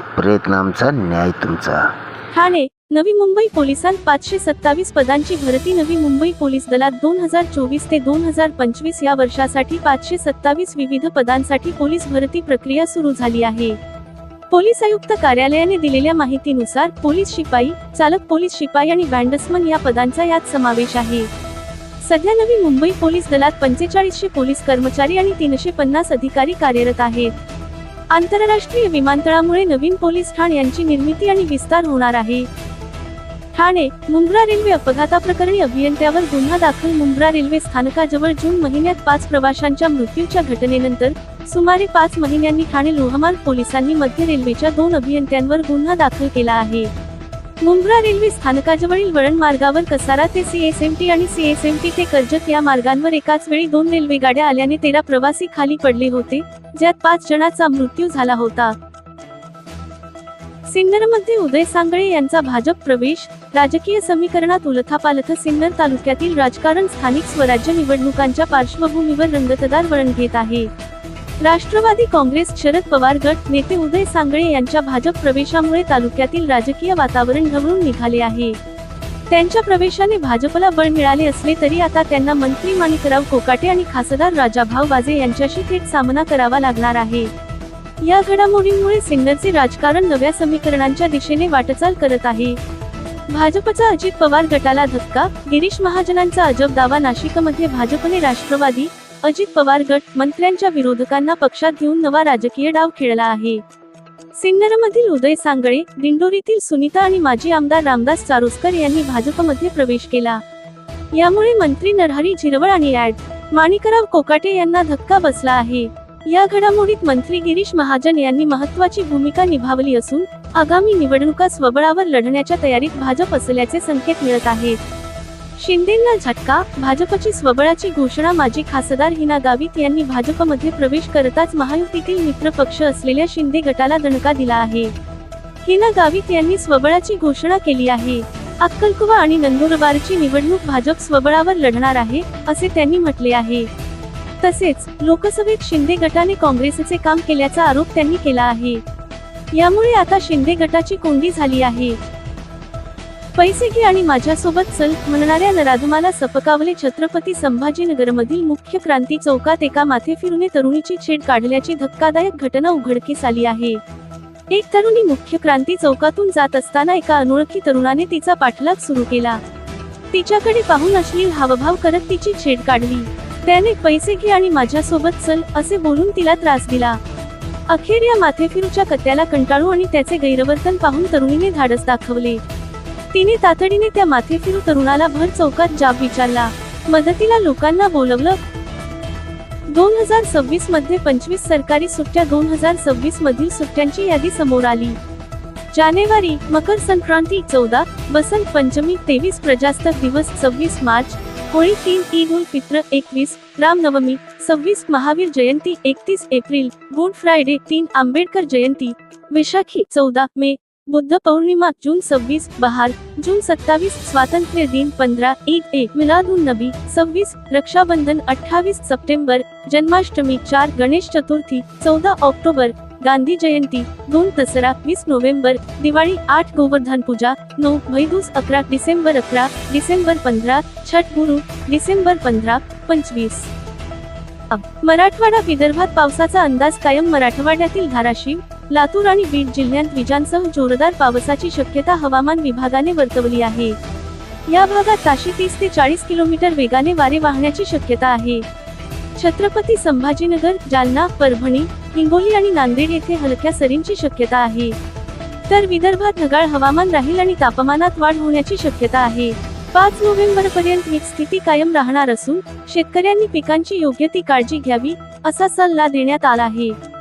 प्रयत्न आमचा न्याय तुमचा. ठाणे नवी मुंबई पोलिसांत पाचशे सत्तावीस पदांची भरती. नवी मुंबई पोलीस दलात दोन हजार चोवीस ते दोन हजार पंचवीस या वर्षासाठी पाचशे सत्तावीस विविध पदांसाठी पोलीस भरती प्रक्रिया सुरू झाली आहे. पोलीस आयुक्त कार्यालयाने दिलेल्या माहितीनुसार पोलीस शिपाई चालक पोलीस शिपाई आणि बँडसमन या पदांचा यात समावेश आहे. सध्या नवी मुंबई पोलीस दलात पंचेचाळीसशे पोलीस कर्मचारी आणि तीनशे पन्नास अधिकारी कार्यरत आहेत. आंतरराष्ट्रीय विमानतळामुळे नवीन पोलीस ठाण यांची निर्मिती आणि विस्तार होणार आहे. ठाणे मुंब्रा रेल्वे अपघाताप्रकरणी अभियंत्यावर गुन्हा दाखल. मुंब्रा रेल्वे स्थानकाजवळ जून महिन्यात पाच प्रवाशांच्या मृत्यूच्या घटनेनंतर सुमारे पाच महिन्यांनी ठाणे लोहमार्ग पोलिसांनी मध्य रेल्वेच्या दोन अभियंत्यांवर गुन्हा दाखल केला आहे. मुंब्रा रेल्वे स्थानकाजवळील वळण मार्गावर कसारा ते सीएसएमटी आणि सीएसएमटी ते कर्जत या मार्गांवर एकाच वेळी दोन रेल्वे गाड्या आल्याने तेरा प्रवासी खाली पडले होते ज्यात पाच जणांचा मृत्यू झाला होता. सिन्नरमध्ये उदय सांगळे यांचा भाजप प्रवेश राजकीय समीकरणात उलथापालथ सिन्नर तालुक्यातील राजकारण स्थानिक स्वराज्य निवडणुकांच्या पार्श्वभूमीवर रंगतदार वळण घेत आहे. राष्ट्रवादी काँग्रेस शरद पवार गट नेते उदय सांगळे यांच्या भाजप प्रवेशामुळे तालुक्यातील राजकीय वातावरण ढवळून निघाले आहे. त्यांच्या प्रवेशाने भाजपला बळ मिळाले असले तरी आता त्यांना मंत्री माणिकराव कोकाटे आणि खासदार राजाभाऊ बाजे यांच्याशी थेट सामना करावा लागणार आहे. या घडामोडींमुळे सिन्नरचे राजकारण नव्या समीकरणांच्या दिशेने वाटचाल करत आहे. भाजपचा अजित पवार गटाला धक्का गिरीश महाजनांचा अजब दावा नाशिकमध्ये भाजपने राष्ट्रवादी अजित पवार गट मंत्र्यांच्या विरोधकांना पक्षात घेऊन नवा राजकीय डाव खेळला आहे. सिन्नरमधील उदय सांगळे दिंडोरीतील सुनीता आणि माजी आमदार रामदास चारोस्कर यांनी भाजपमध्ये प्रवेश केला. यामुळे मंत्री नरहरी झिरवळ आणि ऍड माणिकराव कोकाटे यांना धक्का बसला आहे. या घडामोडीत मंत्री गिरीश महाजन यांनी महत्वाची भूमिका निभावली असून आगामी निवडणुका स्वबळावर लढण्याच्या तयारीत भाजप असल्याचे संकेत मिळत आहेत. शिंदेंना झटका भाजपची स्वबळाची घोषणा माजी खासदार हिना गावित यांनी भाजपमध्ये प्रवेश करताच महायुतीतील मित्र पक्ष असलेल्या शिंदे गटाला दणका दिला आहे. हिना गावित यांनी स्वबळाची घोषणा केली आहे. अक्कलकुवा आणि नंदुरबारची निवडणूक भाजप स्वबळावर लढणार आहे असे त्यांनी म्हटले आहे. तसेच लोकसभेत शिंदे गटाने काँग्रेसचे काम केल्याचा आरोप त्यांनी केला आहे. यामुळे आता शिंदे गटाची कोंडी झाली आहे. पैसे घे आणि माझ्यासोबत चल म्हणणाऱ्या नराधमाला सपकावले छत्रपती संभाजीनगरमधील मुख्य क्रांती चौकात एका माथेफिरूने तरुणीची छेड काढल्याची धक्कादायक घटना उघडकीस आली आहे. एक तरुणी मुख्य क्रांती चौकातून जात असताना एका अनोळखी तरुणाने तिचा पाठलाग सुरू केला. तिच्याकडे पाहून अश्लील हावभाव करत तिची छेड काढली. त्याने पैसे घे आणि माझ्यासोबत चल असे बोलून तिला त्रास दिला. अखेर या माथेफिरूच्या कत्याला कंटाळू आणि त्याचे गैरवर्तन पाहून तरुणीने धाडस दाखवले. तिने तातडीने त्या माथेफिरू तरुणाला भर चौकात जाब विचारला. मदतीला लोकांना बोलवलं. दोन हजार सव्वीसमध्ये पंचवीस सरकारी सुट्ट्या दोन हजार सव्वीस मधील सुट्ट्यांची यादी समोर आली. जानेवारी मकर संक्रांती चौदा बसंत पंचमी तेवीस प्रजासत्ताक दिवस सव्वीस मार्च होळी तीन ईद उल फित्र एकवीस रामनवमी सव्वीस महावीर जयंती एकतीस एप्रिल गुड फ्रायडे तीन आंबेडकर जयंती विशाखी चौदा मे बुद्ध पौर्णिमा जून सव्वीस बहार जून सत्तावीस स्वातंत्र्य दिन पंधरा ईद ए मिलादुन नबी सव्वीस रक्षाबंधन अठ्ठावीस सप्टेंबर जन्माष्टमी चार गणेश चतुर्थी चौदा ऑक्टोबर गांधी जयंती दोन दसरा वीस नोव्हेंबर दिवाळी आठ गोवर्धन पूजा नऊ भैदूस अकरा डिसेंबर अकरा डिसेंबर पंधरा छठ गुरु डिसेंबर पंधरा पंचवीस. मराठवाडा विदर्भात पावसाचा अंदाज कायम मराठवाड्यातील धाराशिव लातूर आणि बीड जिल्ह्यात विजांसह जोरदार पावसाची शक्यता हवामान विभागाने वर्तवली आहे. या भागात ताशी तीस ते चाळीस किलोमीटर वेगाने वारे वाहण्याची शक्यता आहे. छत्रपती संभाजीनगर जालना परभणी हिंगोली आणि नांदेड येथे हलक्या सरींची शक्यता आहे. तर विदर्भात ढगाळ हवामान राहील आणि तापमानात वाढ होण्याची शक्यता आहे. पाच नोव्हेंबर पर्यंत ही स्थिती कायम राहणार असून शेतकऱ्यांनी पिकांची योग्य ती काळजी घ्यावी असा सल्ला देण्यात आला आहे.